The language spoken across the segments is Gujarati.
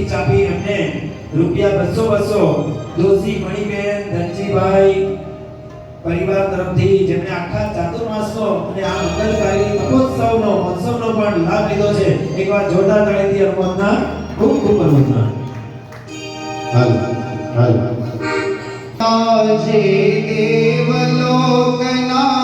ચિઠ્ઠી ચાપી એમને રૂપિયા બસો બસો દોશી મણિબેન, ધનજીભાઈ પરિવાર તરફથી જેમણે આખા ચાતુર્માસનો અને આ મંગલકારી મહોત્સવનો મહોત્સવનો પણ લાભ લીધો છે. એકવાર જોરદાર તાળીથી અનુમોદના ખૂબ ખૂબ અનુમોદના હાલ હાલ. જે દેવલોકના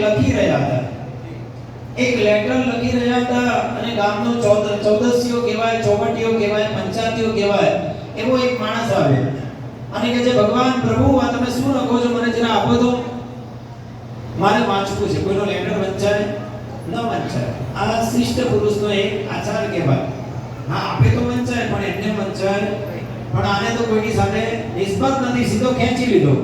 લખી રહ્યા હતા. એક લેટર લખી રહ્યા હતા અને ગામનો ચૌદસીઓ કહેવાય ચોપટીઓ કહેવાય પંચાયતીઓ કહેવાય, એવો એક માણસ આવે અને કે છે, ભગવાન પ્રભુ, આ તમે શું લખો છો? મને જરા આપો તો. મારે વાંચવું છે. કોઈનો લેટર વંચાય? ન વંચાય. આ શિષ્ટ પુરુષનો એક આચાર કહેવાય. હા, આપે તો વંચાય, પણ એમને વંચાય. પણ આને તો કોઈની સાથે નિસ્બત નથી. સીધો ખેંચી લીધો.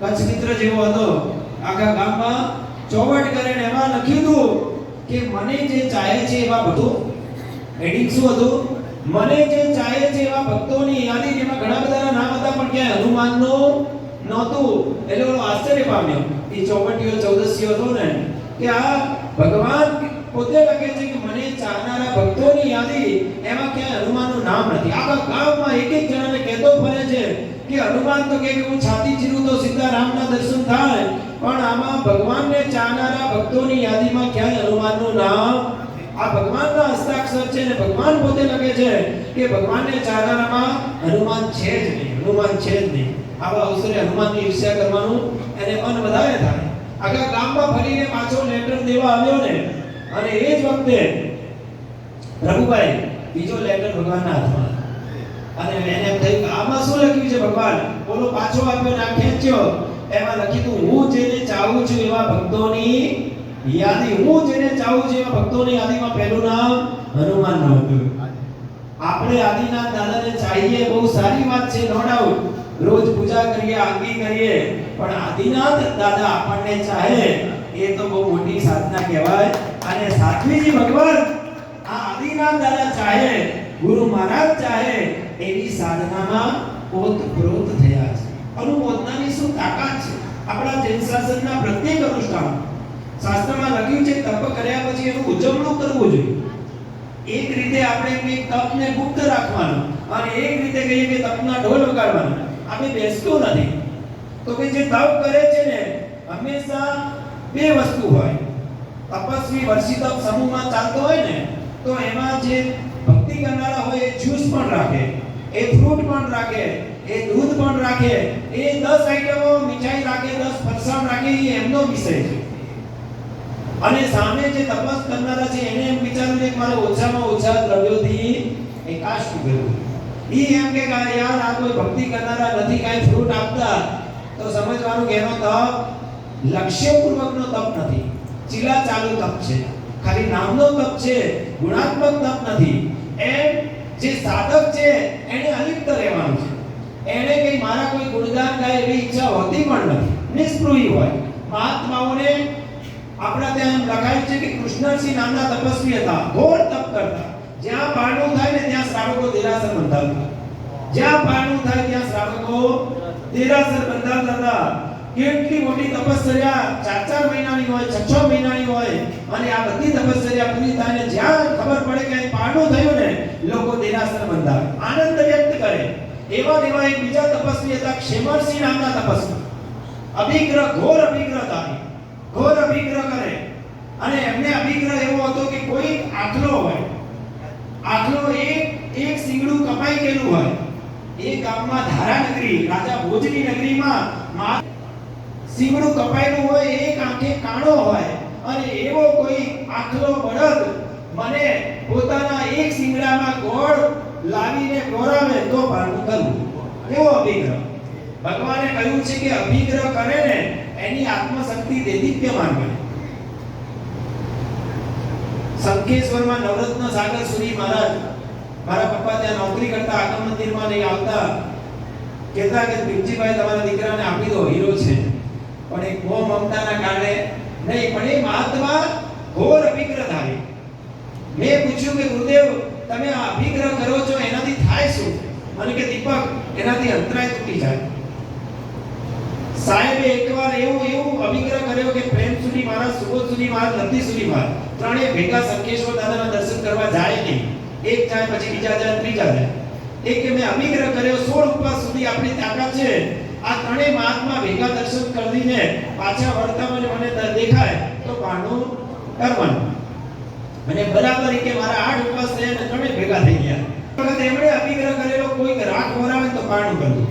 કચ્છ મિત્ર જેવો હતો. આખા ગામમાં ચોવટ કરીને એમાં લખ્યું હતું કે મને જે ચાહે છે એવા ભક્તો. હેડિંગ શું હતું? મને જે ચાહે છે એવા ભક્તોની યાદી જેમાં ઘણા બધાના નામ હતા, પણ ક્યાંય હનુમાનનો નહોતું. એટલે ઓલો આશ્ચર્ય પામ્યો. એ ચોવટીઓ, ચૌદસીઓ હતો ને, કે આ ભગવાન પોતે લખે છે કે મને ચાહનારા ભક્તોની યાદી એમાં ક્યાંય હનુમાનનું નામ નથી. આખા ગામમાં એક એક જણાને કે હનુમાન તો કે હું છાતી ચીરું તો સીધા રામના દર્શન થાય, પણ આમાં ભગવાનને ચાહનારા ભક્તોની યાદીમાં ક્યાંય હનુમાનનું નામ? આ ભગવાનના હસ્તાક્ષર છે ને ભગવાન પોતે લખે છે કે ભગવાનને ચાહનારામાં હનુમાન છે જ નહીં, હનુમાન છે જ નહીં. આવા અવસરે હનુમાનની ઈર્ષ્યા કરવાનું એને મન વધારે થાય. આખા ગામમાં ફરીને પાછો લેટર દેવા આવ્યો ને, અને એ જ વખતે પ્રભુભાઈ, બીજો લેટર ભગવાનના હાથમાં અને એને એમ કે આમાં શું લખ્યું છે ભગવાન? બોલો, પાછો આપ્યો ને ખેંચ્યો એમાં હતું, હું જેને ચાહું છું એવા ભક્તોની યાદી. હું જેને ચાહું છું એવા ભક્તોની યાદીમાં પહેલું નામ હનુમાનનું હતું. આપણે આદિનાથ દાદાને ચાહીએ, બહુ સારી વાત છે નો ડાઉટ રોજ પૂજા કરીએ, આરતી કરીએ, પણ આદિનાથ દાદા આપણને ચાહે, એ તો બહુ મોટી સાધના કહેવાય. અને સાધ્વીજી ભગવાન, આ આદિનાથ દાદા ચાહે, ગુરુ મહારાજ ચાહે એવી સાધનામાં ઓતપ્રોત થયા છે. અનુમોદનાની શું તાકાત છે? આપણા જૈન શાસનના પ્રત્યેક અનુષ્ઠાન. શાસ્ત્રમાં લખ્યું છે, તપ કર્યા પછી એનું ઉજવણું કરવું જોઈએ. એક રીતે આપણે એમની તપને ગુપ્ત રાખવાનું અને એક રીતે કહીએ કે તપના ઢોલ વગાડવાનો. આપણે બેસતો નથી. તો કે જે તપ કરે છે ને, હંમેશા બે વસ્તુ હોય. તપસ્વી વર્ષી તપ સમૂહમાં ચાલતો હોય ને, તો એમાં જે ભક્તિ કરનારા હોય એ જ્યુસ પણ રાખે. એ ફ્રૂટ પણ રાખે, એ દૂધ પણ રાખે, એ 10 આઈટમો મીઠાઈ રાખે 10 ફરસાણ રાખે, એ એમનો વિષય છે. અને સામે જે તપસ કરનારા છે, એને એમ વિચાર્યું કે મારે ઓછામાં ઓછા દ્રવ્યોથી એકાશ કરવું ઈ એમ કે યાર, આ કોઈ ભક્તિ કરનારા નથી, કાંઈ ફ્રૂટ આપતા. તો સમજવાનું કે એનો તપ લક્ષ્યપૂર્વકનો તપ નથી. ચીલા ચાલુ તપ છે. ખાલી નામનો તપ છે, ગુણાત્મક તપ નથી. એમ જે સાધક છે એને અલિપ્ત રહેવાનું છે. એને કઈ મારા કોઈ ગુણગાન ગાય એવી ઈચ્છા હોતી પણ નથી. નિષ્પૃહી હોય. મહાત્માઓને આપણા ત્યાં લખાયું છે કે કૃષ્ણસિંહ નામના તપસ્વી હતા. ઘોર તપ કરતા. જ્યાં પારણું થાય ને ત્યાં શ્રાવકો દેરાસર બંધાવતા. જ્યાં પારણું થાય ત્યાં શ્રાવકો દેરાસર બંધાવતા હતા. કેટલી મોટી તપશ્ચર્યા ચાર ચાર મહિનાની હોય, છ છ મહિનાની હોય. અને આ બધી તપશ્ચર્યા પૂરી થાય ને જ્યાં ખબર પડે કે પારણું થયું ને, લોકો દેરાસર બંધાવે. આનંદ વ્યક્ત કરે. એવા એવા એક બીજા તપસ્વી હતા, ક્ષેમરસિંહ નામના તપસ્વી. અભિગ્રહ, ઘોર અભિગ્રહધારી ઘોર અભિગ્રહ કરે. અને એમને અભિગ્રહ એવો હતો કે કોઈ આટલો હોય. આટલો એક એક સિંગડું કપાઈ ગયેલું હોય. એ ગામમાં ધારાનગરી, રાજા ભોજની નગરીમાં સિંગડું કપાયેલું હોય, એક આંખે કાણો હોય અને એવો કોઈ આખલો બળદ મને પોતાના એક સિંગડામાં ગોળ લાવીને ગોરાવે તો ભાડું કરવું એવો અભિગ્રહ. ભગવાને કહ્યું છે કે અભિગ્રહ કરે ને, એની આત્મશક્તિ દેદીપ્યમાન બને. સંકેશ્વરમાં નવરત્ન સાગર સુધી મહારાજ, મારા પપ્પા ત્યાં નોકરી કરતા આગમ મંદિરમાં નહીં આવતા. કહેતા કે ભીમજીભાઈ તમારા દીકરાને આપી દો, હીરો છે. પણ એક મોહ મમતાના કારણે નહીં, પણ એ મહાત્મા ઘોર અભિગ્રહધારી. મેં પૂછ્યું કે, ગુરુદેવ, તમે આ અભિગ્રહ કરો છો, એનાથી થાય શું? મને કે, દીપક, એનાથી અંતરાય તૂટી જાય. સાહેબે એકવાર એવું એવું અભિગ્રહ કર્યો કે, પ્રેમ સુધી મારા, સુબોધ સુધી મારા નંદી સુધી મારા. ત્રણેય ભેગા સંકેશ્વર દાદાના દર્શન કરવા જાય નહીં. એક જાય, પછી બીજા જાય, ત્રીજા જાય. એક મેં અભિગ્રહ કર્યો, સોળ ઉપવાસ સુધી આપણી તાકાત છે. આ ત્રણેય મહાત્મા ભેગા દર્શન કરીને પાછા વળતા મને મને દેખાય, તો પારણું કરવાનું. અને બરાબર કે મારા આઠ ઉપવાસ થયા અને ત્રણેય ભેગા થઈ ગયા. વખત એમણે અભિગ્રહ કરેલો કોઈ રાખ વરાવે તો પારણું કરવું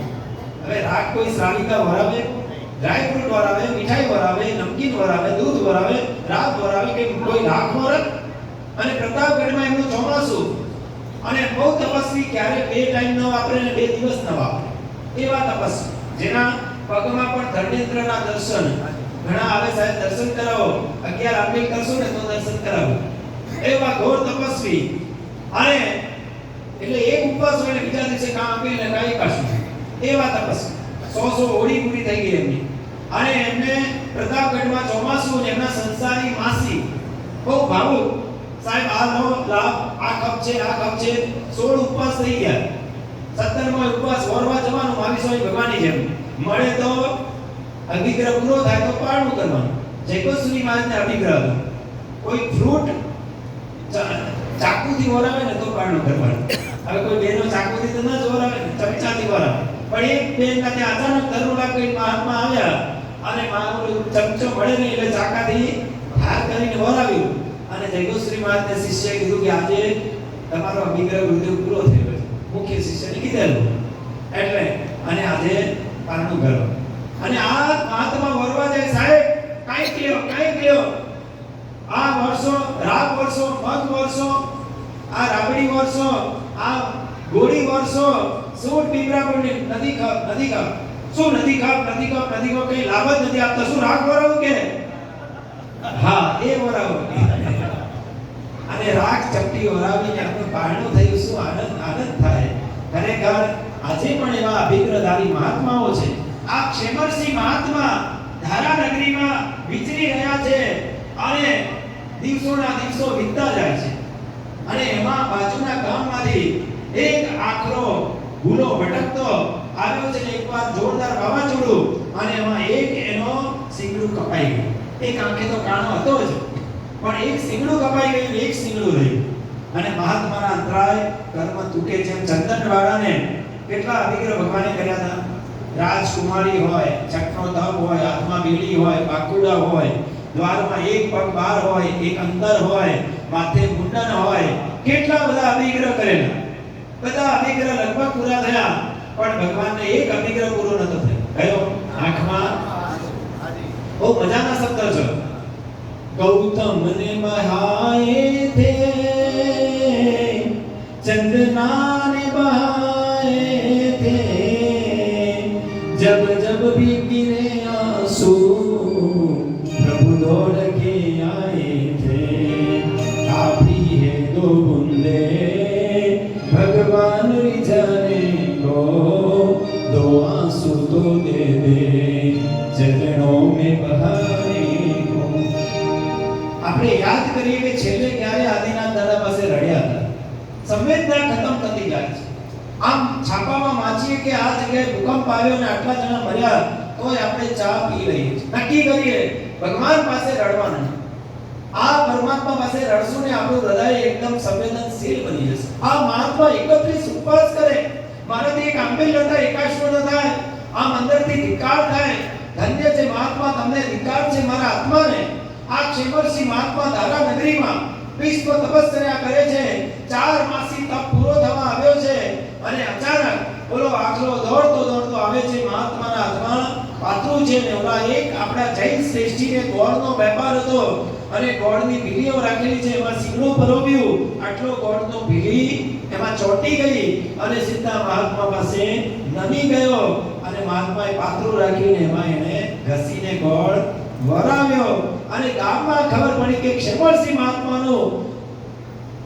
હવે રાખ કોઈ શ્રાવિકા વરાવે ડ્રાય ફ્રૂટ વરાવે મીઠાઈ વરાવે નમકીન વરાવે દૂધ વરાવે રાત વરાવે કે કોઈ રાખ વરાવે અને પ્રતાપગઢમાં એમનું ચોમાસું. અને બહુ તપસ્વી ક્યારે બે ટાઈમ ન વાપરે ને બે દિવસ ન વાપરે. એવા તપસ્વી. જેના પગમાં પણ ધર્મેન્દ્રના દર્શન. ઘણા આવે સાહેબ, દર્શન કરાવો. અગિયાર આરતી કરશો ને તો દર્શન કરાવો. એવા ઘોર તપસ્વી. અને એટલે એક ઉપવાસ હોય ને બીજા દિવસે કામ આપીને કાંઈ કાશું એવા તપસ્વી. સો સો હોળી પૂરી થઈ ગઈ એમની. અને એમને પ્રતાપગઢમાં ચોમાસું ને એમના સંસારી માસી. બહુ ભાવુક. સાહેબ, આ નો લાભ, આ કપ છે, આ કપ છે. સોળ ઉપવાસ થઈ ગયા. 17મો ઉપવાસ વરવા જવાનું સ્વામી ભગવાનની જેમ. મળે તો અભિગ્રહ પૂરો થાય તો પાળવું કરવાનું. જયકોશ્રી મહારાજને અભિગ્રહ હતો. કોઈ ફ્રૂટ ચાકુથી ઓરાવે ને તો પાળવું કરવાનું. હવે કોઈ બેનો ચાકુથી તો ન જ ઓરાવે ચમચાથી વરાવે પણ એક બેન સાથે અચાનક તરુલા કોઈ મહાત્મા આવ્યા અને મહાત્મા ચમચો મળે ને એટલે ચાકાથી ધાર કરીને ઓરાવ્યું. અને જયગોશ્રી મહારાજને શિષ્યએ કીધું કે આજે તમારો અભિગ્રહ ગુરુદેવ પૂરો થયો. મુખ્ય શિષ્યને કીધેલું એટલે અને આજે પારણું ઘર. અને આ મહાત્મા વરવા જાય સાહેબ કાંઈક લ્યો કાંઈક લ્યો આ વર્ષો, રાગ વર્ષો મત વર્ષો, આ રાબડી વર્ષો, આ ગોળી વર્ષો, શું ટીમરા કોની નદી ખાપ નદી ખાપ શું નદી ખાપ નદી ખાપ નદી ખાપ કઈ લાભ જ નથી આપતા. શું રાગ વરાવું કે? હા, એ વરાવો અને રાગ ચપટી વરાવીને આપણું પારણું થયું, શું આનંદ? આનંદ થાય. ખરેખર આજે પણ એવા અભિગ્રહધારી મહાત્માઓ છે. આ ક્ષેમરસિંહ મહાત્મા ધારા નગરીમાં વિચરી રહ્યા છે અને દિવસોના દિવસો વીતતા જાય છે. અને એમાં બાજુના ગામમાંથી એક આખરો ભૂલો ભટકતો આવ્યો છે. એક એકવાર જોરદાર વાવાઝોડું અને એમાં એક એનો સિંગડું કપાઈ ગયું. એક આંખે તો કાણો હતો જ. પણ એક સિંગડું કપાઈ ગયું એક સિંગડું રહ્યું. અને મહાત્માના અંતરાય કર્મ તૂટે છે ચંદન વાળાને કેટલા અભિગ્રહ ભગવાને કર્યા હતા? રાજકુમારી હોય ચક્રો તપ હોય હાથમાં બીડી હોય પાકુડા હોય દ્વારમાં એક પગ બહાર હોય એક અંદર હોય માથે મુંડન હોય કેટલા બધા અભિગ્રહ કરેલા? બધા અભિગ્રહ લગભગ પૂરા થયા પણ ભગવાનને એક અભિગ્રહ પૂરો નતો થયો. કયો? આંખમાં? બહુ મજાના શબ્દ છે. ગૌતમ ને બહાય થે. ચંદના ને બહાય થે. જબ જબ ભી ગિરે આ જગ્યાએ ભૂકંપ આવ્યો અને આટલા જણા મર્યા, તોય આપણે ચા પી લઈએ નક્કી કરીએ, ભગવાન પાસે રડવાનું આ પરમાત્મા પાસે રડશું ને આપણું હૃદય એકદમ સંવેદનશીલ બની જશે. આ મહાત્મા એકત્રીસ ઉપવાસ કરે. મારાથી એક આંબેલ ન થાય એકાશ્વ ન થાય અંદરથી ધિકાર થાય. ધન્ય છે મહાત્મા, તમને ધિકાર છે મારા આત્માને. આ ક્ષેમરસિંહ મહાત્મા ધારા નગરીમાં વિશ્વ તપસ્યા કરે છે ચાર માસી તપ પૂરો થવા આવ્યો છે અને અચાનક બોલો આખલો દોડતો દોડતો આવે છે મહાત્માના હાથમાં પાત્રું છે ને ઓલા એક આપણા જૈન શ્રેષ્ઠીને ગોળનો વેપાર હતો અને ગોળની ભીલીઓ રાખેલી છે, એમાં સીંગડું પરોવ્યું આટલો ગોળનો ભીલી એમાં ચોટી ગઈ અને સીધા મહાત્મા પાસે નમી ગયો અને મહાત્માએ પાત્રું રાખીને એમાં એને ઘસીને ગોળ વરાવ્યો. અને ગામમાં ખબર પડી કે ક્ષેમરસિંહ મહાત્માનો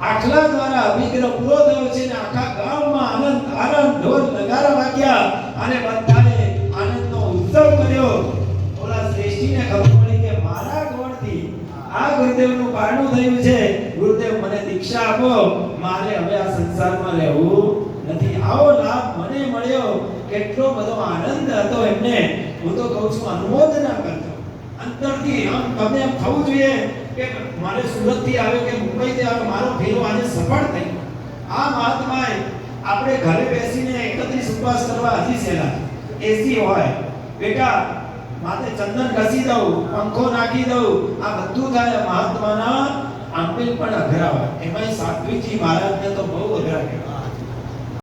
આખલા દ્વારા અભિગ્રહ પૂરો થયો છે ને આખા ગામમાં આનંદ આનંદ ઢોલ નગારા વાગ્યા અને આનંદનો ઉત્સવ કર્યો ઓલા શ્રેષ્ઠીને ખબર પડી કે મારા ગોળથી આ ગુરુદેવનું પારણું થયું છે. ગુરુદેવ, મને દીક્ષા આપો. મારે હવે આ સંસારમાં રહેવું નથી. આવો લાભ મને મળ્યો. કેટલો બધો આનંદ હતો એમને. હું તો કહું છું અનુમોદના કરજો અંતરથી આમ તમને એમ થવું જોઈએ કે મારે સુરતથી આવ્યો કે મુંબઈ થી આવ્યો, મારો ફેરો આજે સફળ થઈ આ મહાત્માએ આપણે ઘરે બેસીને એકત્રીસ ઉપવાસ કરવા હજી સહેલા એસી હોય. બેટા, માથે ચંદન ઘસી દઉં, પંખો નાખી દઉં, આ બધું થાય મહાત્માના આંબેલ પણ અઘરા હોય એમાંય સાત્વિકજી મહારાજને તો બહુ અઘરા કહેવાય.